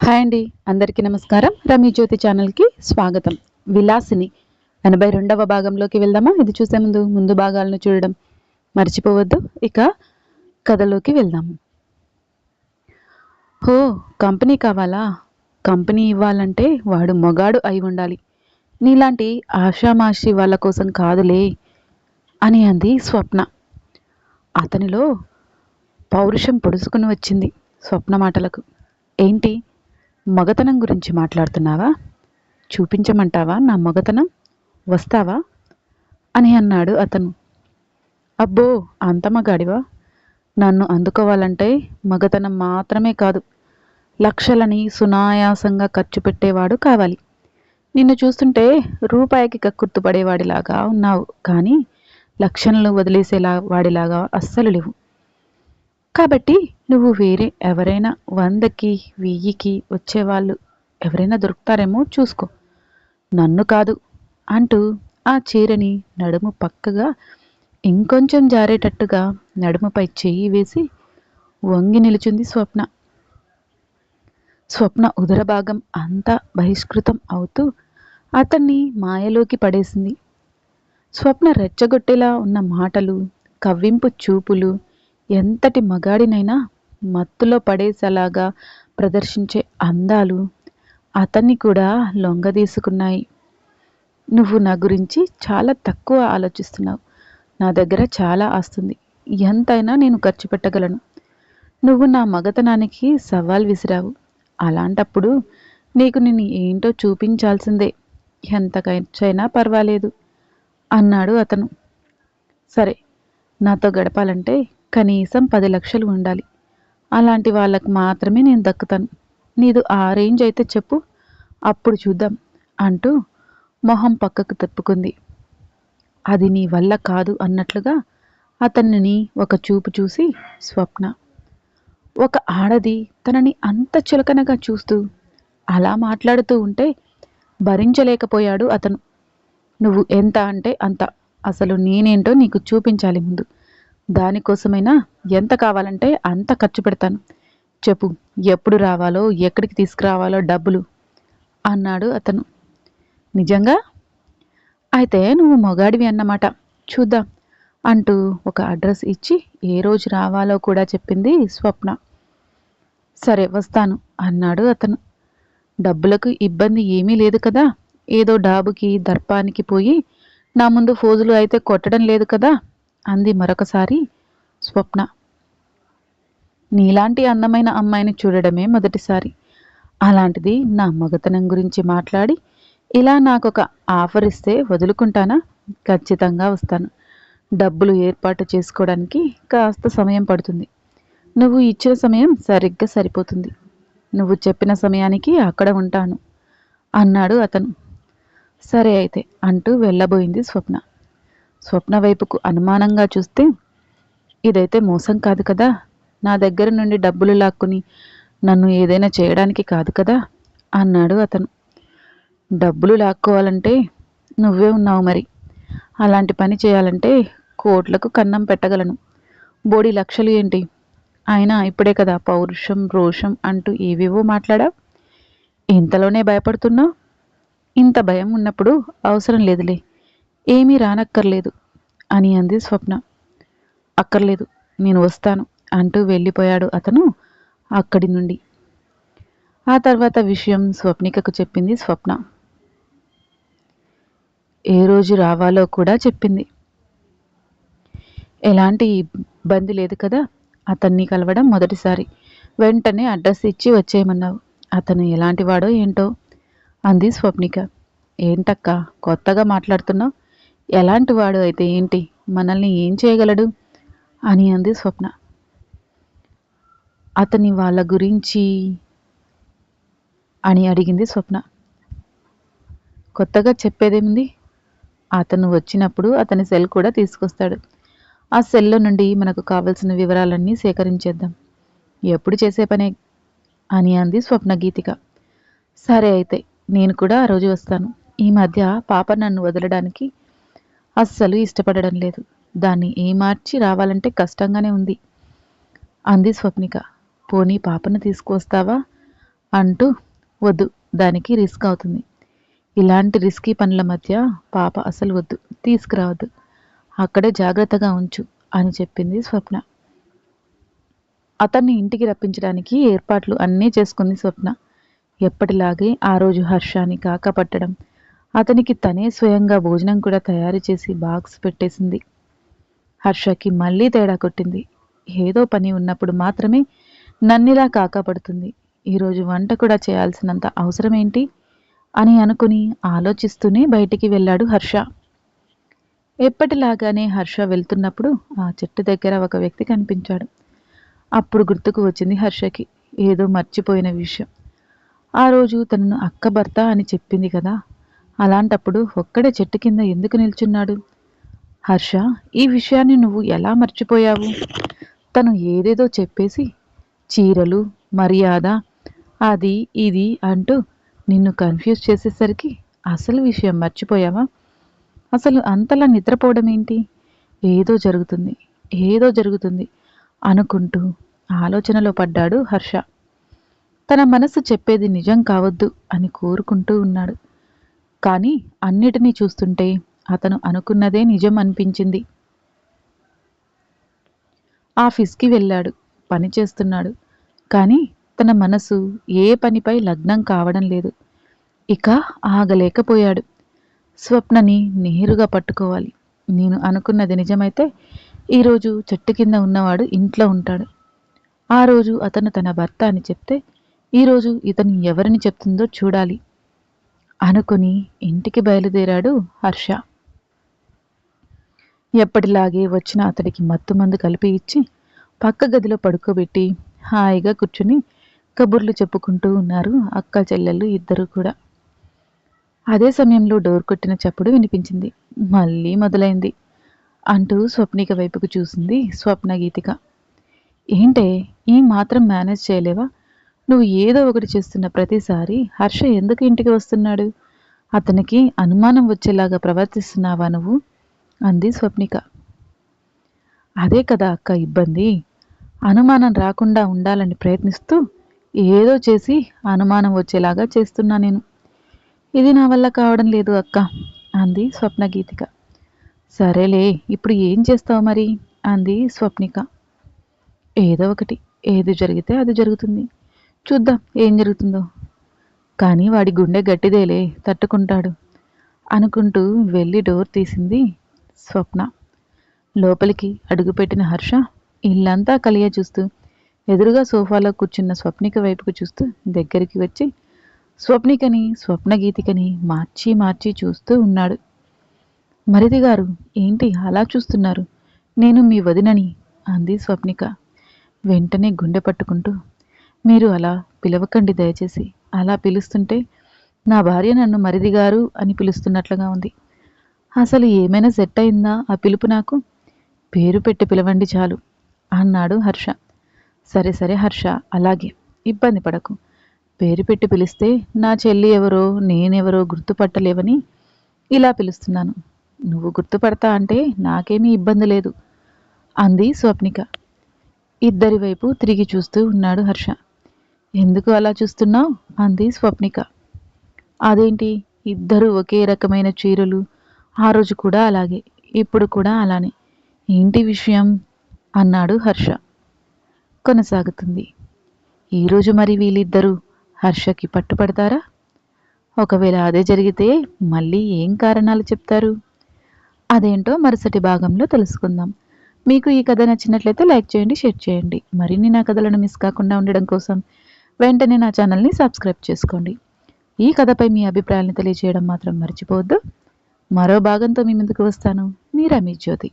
Hi అండి అందరికీ నమస్కారం. రమీ జ్యోతి ఛానల్కి స్వాగతం. విలాసిని ఎనభై రెండవ భాగంలోకి వెళ్దామా? ఇది చూసే ముందు ముందు భాగాలను చూడడం మర్చిపోవద్దు. ఇక కథలోకి వెళ్దాము హో కంపెనీ కావాలా? కంపెనీ ఇవ్వాలంటే వాడు మొగాడు అయి ఉండాలి. నీలాంటి ఆషామాషి వాళ్ళ కోసం కాదులే అని అంది స్వప్న. అతనిలో పౌరుషం పొడుచుకుని వచ్చింది స్వప్న మాటలకు. ఏంటి? మగతనం గురించి మాట్లాడుతున్నావా? చూపించమంటావా? నా మగతనం వస్తావా? అని అన్నాడు అతను. అబ్బో అంత మగాడివా? నన్ను అందుకోవాలంటే మగతనం మాత్రమే కాదు లక్షలని సునాయాసంగా ఖర్చు పెట్టేవాడు కావాలి. నిన్ను చూస్తుంటే రూపాయికి కక్కుర్తుపడేవాడిలాగా ఉన్నావు కానీ లక్షణలు వదిలేసేలా వాడిలాగా అస్సలు లేవు. కాబట్టి నువ్వు వేరే ఎవరైనా వందకి వెయ్యికి వచ్చేవాళ్ళు ఎవరైనా దొరుకుతారేమో చూసుకో. నన్ను కాదు అంటూ ఆ చీరని నడుము పక్కగా ఇంకొంచెం జారేటట్టుగా నడుముపై చెయ్యి వేసి వంగి నిలుచుంది స్వప్న. స్వప్న ఉదర భాగం అంతా బహిష్కృతం అవుతూ అతన్ని మాయలోకి పడేసింది. స్వప్న రెచ్చగొట్టేలా ఉన్న మాటలు కవ్వింపు చూపులు ఎంతటి మగాడినైనా మత్తులో పడేసేలాగా ప్రదర్శించే అందాలు అతన్ని కూడా లొంగదీసుకున్నాయి. నువ్వు నా గురించి చాలా తక్కువ ఆలోచిస్తున్నావు. నా దగ్గర చాలా ఆస్తుంది. ఎంతైనా నేను ఖర్చు పెట్టగలను. నువ్వు నా మగతనానికి సవాల్ విసిరావు. అలాంటప్పుడు నీకు నేను ఏంటో చూపించాల్సిందే. ఎంత ఖర్చైనా పర్వాలేదు అన్నాడు అతను. సరే నాతో గడపాలంటే కనీసం పది లక్షలు ఉండాలి. అలాంటి వాళ్ళకు మాత్రమే నేను దక్కుతాను. నీదు ఆ రేంజ్ అయితే చెప్పు. అప్పుడు చూద్దాం అంటూ మొహం పక్కకు తిప్పుకుంది. అది నీ వల్ల కాదు అన్నట్లుగా అతన్ని ఒక చూపు చూసి స్వప్న. ఒక ఆడది తనని అంత చులకనగా చూస్తూ అలా మాట్లాడుతూ ఉంటే భరించలేకపోయాడు అతను. నువ్వు ఎంత అంటే అంత. అసలు నేనేంటో నీకు చూపించాలి ముందు. దానికోసమైనా ఎంత కావాలంటే అంత ఖర్చు పెడతాను. చెప్పు ఎప్పుడు రావాలో ఎక్కడికి తీసుకురావాలో డబ్బులు అన్నాడు అతను. నిజంగా? అయితే నువ్వు మొగాడివి అన్నమాట. చూద్దాం అంటూ ఒక అడ్రస్ ఇచ్చి ఏ రోజు రావాలో కూడా చెప్పింది స్వప్న. సరే వస్తాను అన్నాడు అతను. డబ్బులకు ఇబ్బంది ఏమీ లేదు కదా? ఏదో డాబుకి దర్పానికి పోయి నా ముందు ఫోజులు అయితే కొట్టడం లేదు కదా? అంది మరొకసారి స్వప్న. నీలాంటి అందమైన అమ్మాయిని చూడడమే మొదటిసారి. అలాంటిది నా మగతనం గురించి మాట్లాడి ఇలా నాకు ఒక ఆఫర్ ఇస్తే వదులుకుంటానా? ఖచ్చితంగా వస్తాను. డబ్బులు ఏర్పాటు చేసుకోవడానికి కాస్త సమయం పడుతుంది. నువ్వు ఇచ్చిన సమయం సరిగ్గా సరిపోతుంది. నువ్వు చెప్పిన సమయానికి అక్కడ ఉంటాను అన్నాడు అతను. సరే అయితే అంటూ వెళ్ళబోయింది స్వప్న. స్వప్న వైపుకు అనుమానంగా చూస్తే ఇదైతే మోసం కాదు కదా? నా దగ్గర నుండి డబ్బులు లాక్కుని నన్ను ఏదైనా చేయడానికి కాదు కదా? అన్నాడు అతను. డబ్బులు లాక్కోవాలంటే నువ్వే ఉన్నావు మరి. అలాంటి పని చేయాలంటే కోట్లకు కన్నం పెట్టగలను. బోడి లక్షలు ఏంటి? ఆయన ఇప్పుడే కదా పౌరుషం రోషం అంటూ ఏవేవో మాట్లాడా? ఇంతలోనే భయపడుతున్నావు? ఇంత భయం ఉన్నప్పుడు అవసరం లేదులే. ఏమీ రానక్కర్లేదు అని అంది స్వప్న. అక్కర్లేదు నేను వస్తాను అంటూ వెళ్ళిపోయాడు అతను అక్కడి నుండి. ఆ తర్వాత విషయం స్వప్నికకు చెప్పింది స్వప్న. ఏ రోజు రావాలో కూడా చెప్పింది. ఎలాంటి ఇబ్బంది లేదు కదా అతన్ని కలవడం మొదటిసారి. వెంటనే అడ్రస్ ఇచ్చి వచ్చేయమన్నావు. అతను ఎలాంటి వాడో ఏంటో అంది స్వప్నిక. ఏంటక్క కొత్తగా మాట్లాడుతున్నావు? ఎలాంటి వాడు అయితే ఏంటి? మనల్ని ఏం చేయగలడు? అని అంది స్వప్న. అతని వాళ్ళ గురించి అని అడిగింది స్వప్న. కొత్తగా చెప్పేదేముంది? అతను వచ్చినప్పుడు అతని సెల్ కూడా తీసుకొస్తాడు. ఆ సెల్లో నుండి మనకు కావలసిన వివరాలన్నీ సేకరించేద్దాం. ఎప్పుడు చేసే పనే? అని అంది స్వప్న గీతిక. సరే అయితే నేను కూడా ఆ రోజు వస్తాను. ఈ మధ్య పాప నన్ను వదలడానికి అస్సలు ఇష్టపడడం లేదు. దాన్ని ఏమార్చి రావాలంటే కష్టంగానే ఉంది. అంది స్వప్నిక. పోనీ పాపను తీసుకొస్తావా అంటూ వద్దు దానికి రిస్క్ అవుతుంది. ఇలాంటి రిస్కీ పనుల మధ్య పాప అసలు వద్దు తీసుకురావద్దు. అక్కడే జాగ్రత్తగా ఉంచు అని చెప్పింది స్వప్న. అతన్ని ఇంటికి రప్పించడానికి ఏర్పాట్లు అన్నీ చేసుకుంది స్వప్న. ఎప్పటిలాగే ఆ రోజు హర్షాన్ని కాకపట్టడం అతనికి తనే స్వయంగా భోజనం కూడా తయారు చేసి బాక్స్ పెట్టేసింది. హర్షకి మళ్ళీ తేడా కొట్టింది. ఏదో పని ఉన్నప్పుడు మాత్రమే నన్నిలా కాకపడుతుంది. ఈరోజు వంట కూడా చేయాల్సినంత అవసరమేంటి? అని అనుకుని ఆలోచిస్తూనే బయటికి వెళ్ళాడు హర్ష. ఎప్పటిలాగానే హర్ష వెళ్తున్నప్పుడు ఆ చెట్టు దగ్గర ఒక వ్యక్తి కనిపించాడు. అప్పుడు గుర్తుకు వచ్చింది హర్షకి. ఏదో మర్చిపోయిన విషయం. ఆ రోజు తనను అక్క భర్త అని చెప్పింది కదా అలాంటప్పుడు ఒక్కడే చెట్టు కింద ఎందుకు నిల్చున్నాడు? హర్ష ఈ విషయాన్ని నువ్వు ఎలా మర్చిపోయావు? తను ఏదేదో చెప్పేసి చీరలు మర్యాద అది ఇది అంటూ నిన్ను కన్ఫ్యూజ్ చేసేసరికి అసలు విషయం మర్చిపోయావా? అసలు అంతలా నిద్రపోవడం ఏంటి? ఏదో జరుగుతుంది ఏదో జరుగుతుంది అనుకుంటూ ఆలోచనలో పడ్డాడు హర్ష. తన మనసు చెప్పేది నిజం కావద్దు అని కోరుకుంటూ ఉన్నాడు. కానీ అన్నిటినీ చూస్తుంటే అతను అనుకున్నదే నిజం అనిపించింది. ఆఫీస్కి వెళ్ళాడు పని చేస్తున్నాడు. కానీ తన మనసు ఏ పనిపై లగ్నం కావడం లేదు. ఇక ఆగలేకపోయాడు. స్వప్నని నేరుగా పట్టుకోవాలి. నేను అనుకున్నది నిజమైతే ఈరోజు చెట్టు కింద ఉన్నవాడు ఇంట్లో ఉంటాడు. ఆ రోజు అతను తన భర్త అని చెప్తే ఈరోజు ఇతను ఎవరిని చెప్తుందో చూడాలి. అనుకుని ఇంటికి బయలుదేరాడు హర్ష. ఎప్పటిలాగే వచ్చిన అతడికి మత్తు మందు కలిపి ఇచ్చి పక్క గదిలో పడుకోబెట్టి హాయిగా కూర్చుని కబుర్లు చెప్పుకుంటూ ఉన్నారు అక్క చెల్లెళ్ళు ఇద్దరు కూడా. అదే సమయంలో డోర్ కొట్టిన చప్పుడు వినిపించింది. మళ్ళీ మొదలైంది. అంటూ స్వప్నిక వైపుకు చూసింది స్వప్న గీతిక. ఏంటే ఈ మాత్రం మేనేజ్ చేయలేవా? నువ్వు ఏదో ఒకటి చేస్తున్న ప్రతిసారి హర్ష ఎందుకు ఇంటికి వస్తున్నాడు? అతనికి అనుమానం వచ్చేలాగా ప్రవర్తిస్తున్నావా నువ్వు? అంది స్వప్నిక. అదే కదా అక్క ఇబ్బంది. అనుమానం రాకుండా ఉండాలని ప్రయత్నిస్తూ ఏదో చేసి అనుమానం వచ్చేలాగా చేస్తున్నా నేను. ఇది నా వల్ల కావడం లేదు అక్క అంది స్వప్న గీతిక. సరేలే ఇప్పుడు ఏం చేస్తావు మరి? అంది స్వప్నిక. ఏదో ఒకటి ఏది జరిగితే అది జరుగుతుంది. చూద్దాం ఏం జరుగుతుందో. కానీ వాడి గుండె గట్టిదేలే తట్టుకుంటాడు. అనుకుంటూ వెళ్ళి డోర్ తీసింది స్వప్న. లోపలికి అడుగుపెట్టిన హర్ష ఇల్లంతా కలియ చూస్తూ ఎదురుగా సోఫాలో కూర్చున్న స్వప్నిక వైపుకు చూస్తూ దగ్గరికి వచ్చి స్వప్నికని స్వప్నగీతికని మార్చి మార్చి చూస్తూ ఉన్నాడు. మరిది గారు ఏంటి అలా చూస్తున్నారు? నేను మీ వదినని అంది స్వప్నిక. వెంటనే గుండె పట్టుకుంటూ మీరు అలా పిలవకండి దయచేసి. అలా పిలుస్తుంటే నా భార్య నన్ను మరిది గారు అని పిలుస్తున్నట్లుగా ఉంది. అసలు ఏమైనా సెట్ అయిందా ఆ పిలుపు నాకు? పేరు పెట్టి పిలవండి చాలు అన్నాడు హర్ష. సరే సరే హర్ష అలాగే. ఇబ్బంది పడకు. పేరు పెట్టి పిలిస్తే నా చెల్లి ఎవరో నేనెవరో గుర్తుపట్టలేవని ఇలా పిలుస్తున్నాను. నువ్వు గుర్తుపడతా అంటే నాకేమీ ఇబ్బంది లేదు అంది స్వప్నిక. ఇద్దరి వైపు తిరిగి చూస్తూ ఉన్నాడు హర్ష. ఎందుకు అలా చూస్తున్నావు? అంది స్వప్నిక. అదేంటి? ఇద్దరు ఒకే రకమైన చీరలు. ఆ రోజు కూడా అలాగే. ఇప్పుడు కూడా అలానే. ఏంటి విషయం? అన్నాడు హర్ష. కొనసాగుతుంది. ఈరోజు మరి వీళ్ళిద్దరూ హర్షకి పట్టుపడతారా? ఒకవేళ అదే జరిగితే మళ్ళీ ఏం కారణాలు చెప్తారు? అదేంటో మరుసటి భాగంలో తెలుసుకుందాం. మీకు ఈ కథ నచ్చినట్లయితే లైక్ చేయండి షేర్ చేయండి. మరిన్ని నా కథలను మిస్ కాకుండా ఉండడం కోసం వెంటనే నా ఛానల్ని సబ్స్క్రైబ్ చేసుకోండి. ఈ కథపై మీ అభిప్రాయాలను తెలియజేయడం మాత్రం మర్చిపోవద్దు. మరో భాగంతో మీ ముందుకు వస్తాను. మీ జ్యోతి.